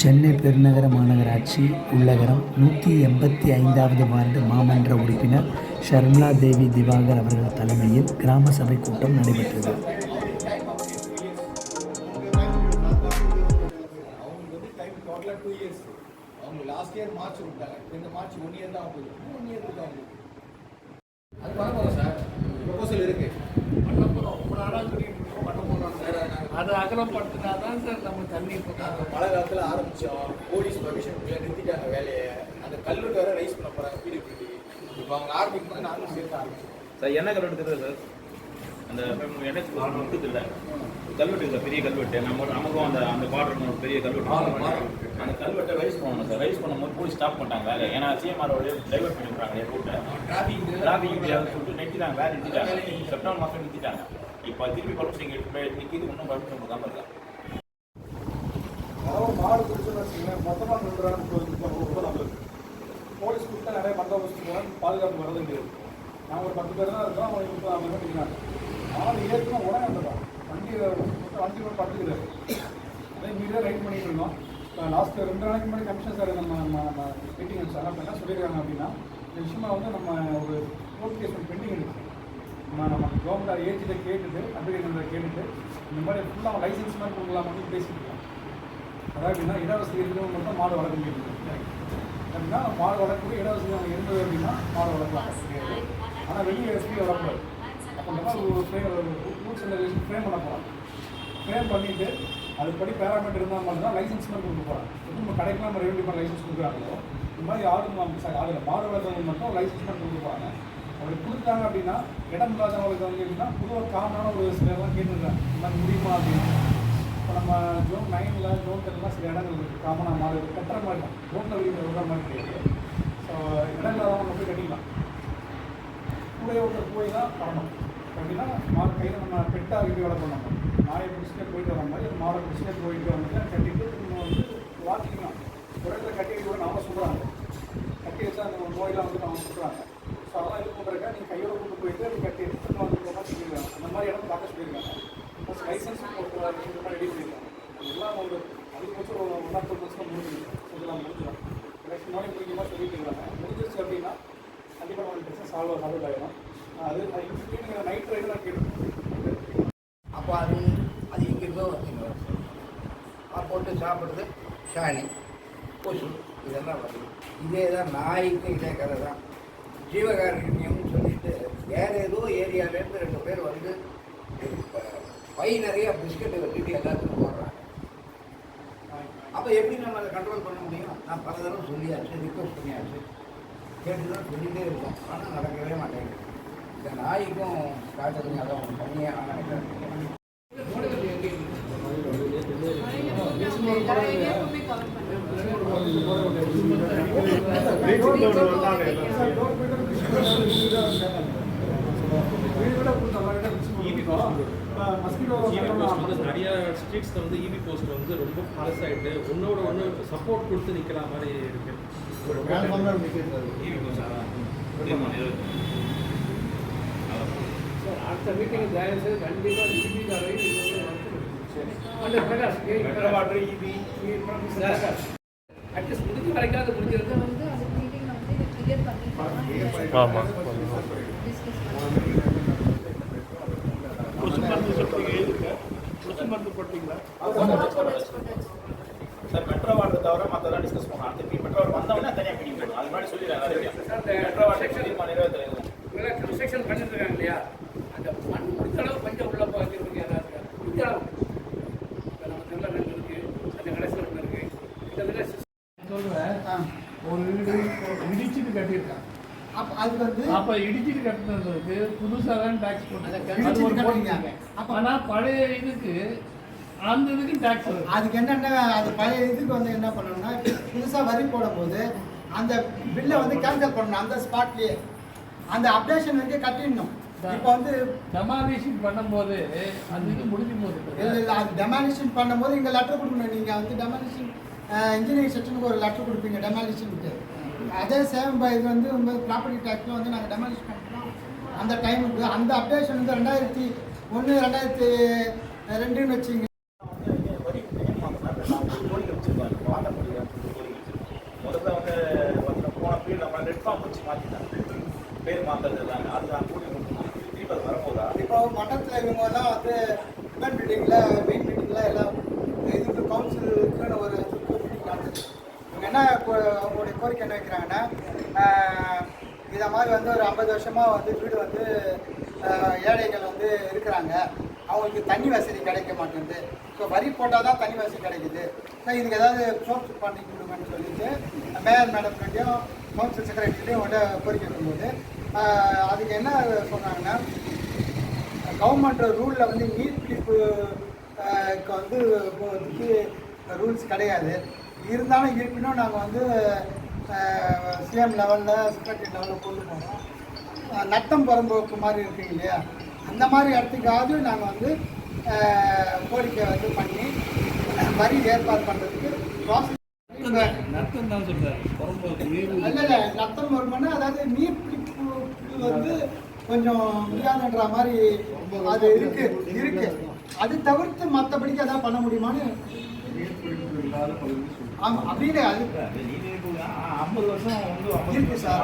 சென்னை பெருநகர மாநகராட்சி உள்ளகரம் நூற்றி எண்பத்தி ஐந்தாவது வார்டு மாமன்ற உறுப்பினர் ஷர்மிளா தேவி திவாகர் அவர்கள் தலைமையில் கிராம சபை கூட்டம் நடைபெற்றது. அவங்க வந்து டைம் சார். ப்ரொபோசல் இயர்ஸ் அது அகலப்படுத்தினா தான் சார் நம்ம தண்ணி இப்போ மழை காலத்தில் ஆரம்பித்தோம் போலீஸ் பர்மிஷன் நிறுத்திட்டாங்க வேலையை. அந்த கல்வெட்டு வேற ரைஸ் பண்ண போகிறாங்க பிடிபிடி இப்போ அவங்க ஆரம்பிக்கும் போது நாங்களும் சேர்த்து ஆரம்பிச்சோம். சார் என்ன தெரியுது சார்? அந்த எனக்கு முட்டுது இல்லை. கல்வெட்டு இல்லை பெரிய கல்வெட்டு. நம்ம நமக்கும் அந்த அந்த பார்டர் பெரிய கல்வெட்டு அந்த கல்வெட்டை ரைஸ் பண்ணணும். சார் ரைஸ் பண்ணும்போது போலீஸ் ஸ்டாப் பண்ணிட்டாங்க வேலை ஏன்னா சிஎம்ஆர் டைவர்ட் பண்ணி விட்றாங்க ரூட்டை டிராஃபிக் டிராஃபிக் இப்படியாவது சொல்லிட்டு நிறுத்திட்டாங்க வேலை நிறுத்திட்டாங்க. செப்டம்பர் மாதம் நிறுத்திட்டாங்க. இப்போ திருப்பி பர்மிஷன் நிற்கிது இன்னும் பர்மிஷன் கொடுக்காம இருக்காங்க அதாவது மாடு பிடிச்சுன்னு வச்சுக்கோங்களேன் மொத்தமாக நின்றுறாங்க ரொம்ப நல்லது போலீஸ் கொடுத்தா நிறைய பந்தோபஸ்து போகிறாங்க பாதுகாப்பு வரது நாங்கள் ஒரு பத்து பேர் தான் இருக்கோம் அவங்க அவங்க நிற்கிறாங்க மாடு ஏற்கனவே உடனே வந்துடும் வண்டி வண்டி கூட படுத்துக்கிறாரு அதே மீறி தான் ரைட் பண்ணிட்டு இருந்தோம். லாஸ்ட் ரெண்டு நாளைக்கு முன்னாடி கமிஷன் சார் நம்ம நம்ம நம்ம மீட்டிங் வச்சாங்க அப்போ என்ன சொல்லியிருக்காங்க அப்படின்னா இந்த விஷயமா வந்து நம்ம ஒரு கோர்ட் கேஸ் ஒன்று பெண்டிங் இருக்குது நம்ம நம்ம கவர்மெண்ட் ஏஜில் கேட்டுட்டு அட்வொகேட் கேட்டுட்டு இந்த மாதிரி ஃபுல்லாக லைசன்ஸ் மாதிரி கொடுக்கலாம் அப்படின்னு பேசிட்டு இருக்கோம். அதாவது எப்படின்னா இடவசதி இருக்கிறவங்க மட்டும் மாடு வளர்க்க முடியாது. அப்படின்னா மாடு வளர்க்கக்கூடிய இடவசதி அவங்க இருந்தது அப்படின்னா மாடு வளர்க்கலாம். ஆனால் வெளியே வசதி வளர்க்கூடாது அப்போ இந்த ஒரு frame rules and regulation frame பண்ண போகிறாங்க ஃப்ரேம் பண்ணிவிட்டு அதுபடி பேராமீட்டர் இருந்தால் மட்டும் தான் லைசன்ஸ் மாதிரி கொடுக்க போகிறாங்க எப்படி நம்ம கடைக்கெலாம் நம்ம ரெவன்யூ பண்ண லைசன்ஸ் கொடுக்குறாங்களோ இந்த மாதிரி ஆடு சாரி ஆடு மாடு வளர்த்தவங்க மட்டும் லைசன்ஸ் பண்ணி கொடுக்க போகிறாங்க அப்படி கொடுத்தாங்க அப்படின்னா இடம் இல்லாதவங்களுக்கு வந்து எப்படின்னா பொதுவாக காமனான ஒரு சிலர்லாம் கேட்டுருக்காங்க. இந்த மாதிரி முடியுமா அப்படின்னு. இப்போ நம்ம ஜோன் நைனில் ஜோன் டென்லாம் சில இடங்கள் இருக்குது காமனாக மாடு கட்டுற மாதிரி தான். ஜோனில் வீட்டில் விடுற மாதிரி கிடையாது. ஸோ இடம் இல்லாதவங்க போய் கட்டிக்கலாம். கூட ஒருத்தர் போய் தான் வரணும் அப்படின்னா மாடு கையில் நம்ம பெட்டாக வீட்டு வளர்க்கணும் நம்ம நாயை பிடிச்சிட்டு போயிட்டு வர மாதிரி மாடை பிடிச்சிட்டு போயிட்டு வந்து கட்டிட்டு நம்ம வந்து வாக்கிக்கலாம் ஒரு இடத்துல கட்டி கூட நாம சொல்கிறாங்க கட்டி வச்சா அந்த நோயெல்லாம் வந்து அவங்க சொல்கிறாங்க ஸோ அதெல்லாம் இது பண்ணுறதுக்காக நீங்கள் கையோட கொண்டு போயிட்டு அது கட்டி எடுத்து வந்து போக சொல்லியிருக்காங்க அந்த மாதிரி இடம் பார்க்க சொல்லியிருக்காங்க. ப்ளஸ் லைசன்ஸ் போட்டு ரெடி பண்ணியிருக்காங்க. எல்லாம் ஒரு அதிகபட்சம் ஒரு ஒன் ஆர் டூ மந்த்ஸில் முடிஞ்சிடும். இதெல்லாம் முடிஞ்சிடும். எலெக்ஷன் மாதிரி முடிஞ்ச சொல்லிட்டு இருக்காங்க. முடிஞ்சிருச்சு அப்படின்னா கண்டிப்பாக நம்ம பிரச்சனை சால்வ் சால்வ் ஆகிடும் அது நீங்கள் நைட் அப்போ அது அது இங்கிருந்தோ வச்சுங்க போட்டு சாப்பிட்றது சாணி கொசு இதெல்லாம் வருது இதே தான் நாய்க்கு இதே கதை தான். ஜீவகாருண்யம்னு சொல்லிட்டு வேற ஏதோ ஏரியாவிலேருந்து ரெண்டு பேர் வந்து பை நிறைய பிஸ்கட்டு வச்சுட்டு எல்லாத்துக்கும் போடுறாங்க. அப்போ எப்படி நம்ம அதை கண்ட்ரோல் பண்ண முடியும்? நான் பல தடவை சொல்லியாச்சு ரிக்வஸ்ட் பண்ணியாச்சு. கேட்டு தான் சொல்லிகிட்டே இருக்கோம். ஆனால் நடக்கவே மாட்டேங்குது. இந்த நாய்க்கும் காட்டுறதுங்க அதான் ஒன்று பண்ணியாக நினைக்கிறேன் ஈவி போஸ்ட் வந்து நிறைய ஸ்ட்ரீட்ஸ்ல வந்து ஈவி போஸ்ட் வந்து ரொம்ப பழசாயிட்டு ஒன்னோட ஒன்று சப்போர்ட் கொடுத்து நிக்கிற மாதிரி இருக்கு ஈவி சார் தீர்மானம் இருபத்தி அடுத்த மீட்டிங் தயவு செய்து கண்டிப்பாக ஈபிக்காரை அந்த Prakash metro water EB Prakash. At least முடிஞ்ச வரைக்கும் அது முடிஞ்சிருக்கு வந்து மருந்து சொல்லிட்டீங்க மருந்து போட்டீங்களா? சார் மெட்ரோ வாட்டர் தவிர மற்றதெல்லாம் டிஸ்கஸ் பண்ணலாம். அடுத்த மெட்ரோ வாட்டர் வந்தவொடனே தனியாக மீட்டிங் போயிடும் அது மாதிரி சொல்லிடுறாங்க மெட்ரோ வாட்டர் இவங்க கன்ஸ்ட்ரக்ஷன் பண்ணிட்டு இருக்காங்க இல்லையா அந்த மண் முடிஞ்ச அளவு கொஞ்சம் உள்ள போகிறதுக்கு யாராவது இருக்கா முடிஞ்ச அளவு இப்போ நம்ம தெருல ரெண்டு இருக்கு அந்த கடைசியில் ஒன்று இருக்கு கிட்டத்தட்ட சொல்லுவேன் ஒரு வீடு இடிச்சிட்டு கட்டியிருக்காங்க. அப்ப அது வந்து அப்ப இடிச்சிட்டு கட்டினதுக்கு புதுசா தான் டாக்ஸ் கட்டுறீங்க. அப்ப- ஆனா பழைய இதுக்கு அந்த இதுக்கு டாக்ஸ் அதுக்கு என்னென்ன அது பழைய இதுக்கு வந்து என்ன பண்ணணும்னா புதுசாக வரி போடும்போது அந்த பில்லை வந்து கேன்சல் பண்ணணும் அந்த ஸ்பாட்லேயே அந்த அப்டேஷன் வந்து கட்டிடணும். இப்போ வந்து டெமாலிஷன் பண்ணும்போது அந்த இது முடிஞ்சு இல்லை போகுது இல்லை அது டெமாலிஷன் பண்ணும்போது இங்கே லெட்டர் கொடுக்கணும். நீங்கள் வந்து டெமாலிஷன் இன்ஜினியரிங் செக்ஷனுக்கு ஒரு லெட்டர் கொடுப்பீங்க டெமாலிஷனுக்கு அதே சேவம் பை இது வந்து உங்களுக்கு ப்ராப்பர்ட்டி டேக்ஸில் வந்து நாங்கள் டெமாலிஷ் பண்ணிட்டோம். அந்த டைமுக்கு அந்த அப்டேஷன் வந்து ரெண்டாயிரத்தி ஒன்று ரெண்டாயிரத்தி ரெண்டுன்னு வச்சுங்க. முதல்ல வந்து போனப்போ நம்ம ரெட் ஃபார்ம் வச்சு மாற்றிட்டாங்க பேர் மாற்றுறது எல்லாமே அதுதான் கூடி இப்போ அது வரும்போதா இப்போ மட்டத்தில் இவங்கெல்லாம் வந்து பில்டிங்கில் மெயின் மீட்டிங்கில் எல்லாம் இதுக்கு கவுன்சிலுக்குன்னு ஒரு மீட்டிங் நடந்துச்சு. அவங்க என்ன இப்போ அவங்களுடைய கோரிக்கை என்ன வைக்கிறாங்கன்னா இதை மாதிரி வந்து ஒரு ஐம்பது வருஷமாக வந்து வீடு வந்து ஏழைகள் வந்து இருக்கிறாங்க. அவங்களுக்கு தண்ணி வசதி கிடைக்க மாட்டேங்குது. ஸோ வரி போட்டால் தான் தண்ணி வசதி கிடைக்குது. ஸோ இதுக்கு ஏதாவது சோர்ஸ் பண்ணி கொடுங்கன்னு சொல்லிட்டு மேயர் மேடம்கிட்டையும் கவுன்சில் செக்ரட்டரிட்டையும் உடனே கோரிக்கை வரும்போது அதுக்கு என்ன சொன்னாங்கன்னா கவர்மெண்ட் ரூலில் வந்து நீர் கிளிப்பு வந்து ரூல்ஸ் கிடையாது. இருந்தாலும் இருப்பினும் நாங்கள் வந்து சிஎம் லெவலில் செக்ரட்டரி லெவலில் கொண்டு போகிறோம் நட்டம் புறம்போக்கு மாதிரி இருக்குங்க இல்லையா? அந்த மாதிரி இடத்துக்காவது நாங்கள் வந்து கோரிக்கை வந்து பண்ணி வரி ஏற்பாடு பண்ணுறதுக்கு ப்ராசஸ் நர்த்தம் தான் நீர் இல்ல இல்ல நத்தம் வருமானம் அதாவது நீர் பிடிப்பு வந்து கொஞ்சம் முடியாதுன்ற மாதிரி அது இருக்கு இருக்கு. அது தவிர்த்து மற்றபடிக்கு அதான் பண்ண முடியுமான்னு ஆமா அப்படின்னு அது ஐம்பது வருஷம் வந்து இருக்கு சார்